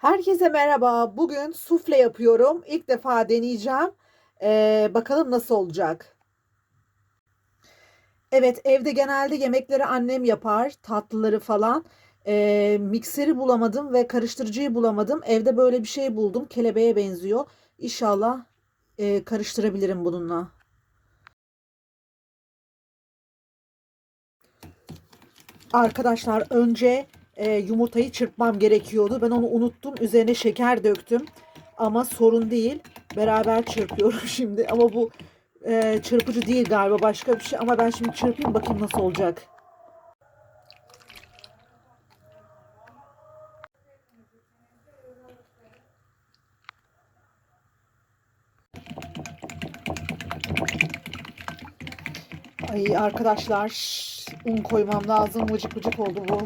Herkese merhaba. Bugün sufle yapıyorum. İlk defa deneyeceğim. Ee, bakalım nasıl olacak. Evet, evde genelde yemekleri annem yapar, tatlıları falan. Ee, mikseri bulamadım ve karıştırıcıyı bulamadım. Evde böyle bir şey buldum. Kelebeğe benziyor. İnşallah e, karıştırabilirim bununla. Arkadaşlar önce e, yumurtayı çırpmam gerekiyordu. Ben onu unuttum. Üzerine şeker döktüm. Ama sorun değil. Beraber çırpıyorum şimdi. Ama bu e, çırpıcı değil galiba başka bir şey. Ama ben şimdi çırpayım bakayım nasıl olacak. Ay arkadaşlar un koymam lazım. Vıcık vıcık oldu bu.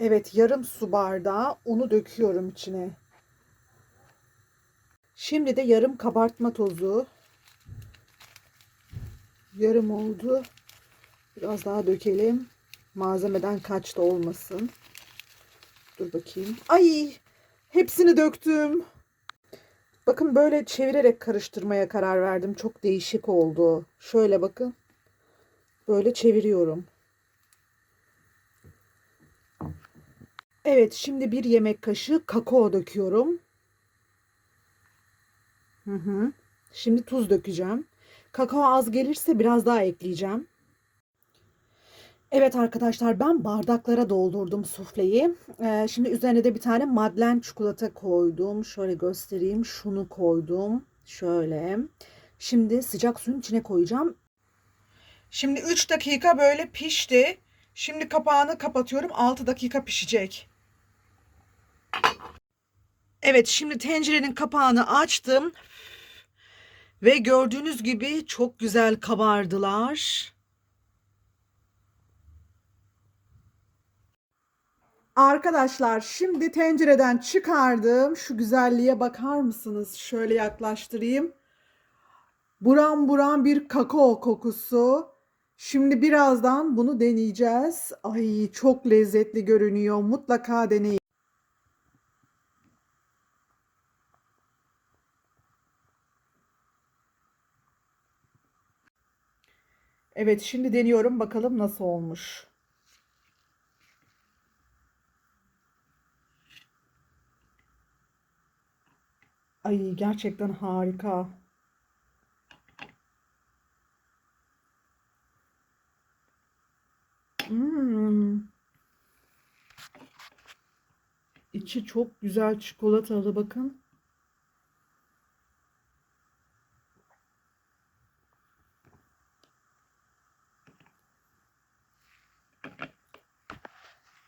Evet yarım su bardağı unu döküyorum içine. Şimdi de yarım kabartma tozu. Yarım oldu. Biraz daha dökelim. Malzemeden kaçta olmasın. Dur bakayım. Ay hepsini döktüm. Bakın böyle çevirerek karıştırmaya karar verdim. Çok değişik oldu. Şöyle bakın. Böyle çeviriyorum. Evet, şimdi bir yemek kaşığı kakao döküyorum. Hı hı. Şimdi tuz dökeceğim. Kakao az gelirse biraz daha ekleyeceğim. Evet arkadaşlar ben bardaklara doldurdum sufleyi. Ee, şimdi üzerine de bir tane Madeleine çikolata koydum. Şöyle göstereyim. Şunu koydum. Şöyle. Şimdi sıcak suyun içine koyacağım. Şimdi 3 dakika böyle pişti. Şimdi kapağını kapatıyorum. 6 dakika pişecek. Evet şimdi tencerenin kapağını açtım. Ve gördüğünüz gibi çok güzel kabardılar. Arkadaşlar şimdi tencereden çıkardım. Şu güzelliğe bakar mısınız? Şöyle yaklaştırayım. Buram buram bir kakao kokusu. Şimdi birazdan bunu deneyeceğiz. Ay çok lezzetli görünüyor. Mutlaka deneyin. Evet şimdi deniyorum bakalım nasıl olmuş. Ay gerçekten harika. Hmm. İçi çok güzel çikolatalı bakın.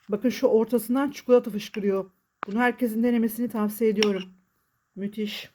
Bakın şu ortasından çikolata fışkırıyor. Bunu herkesin denemesini tavsiye ediyorum. Müthiş.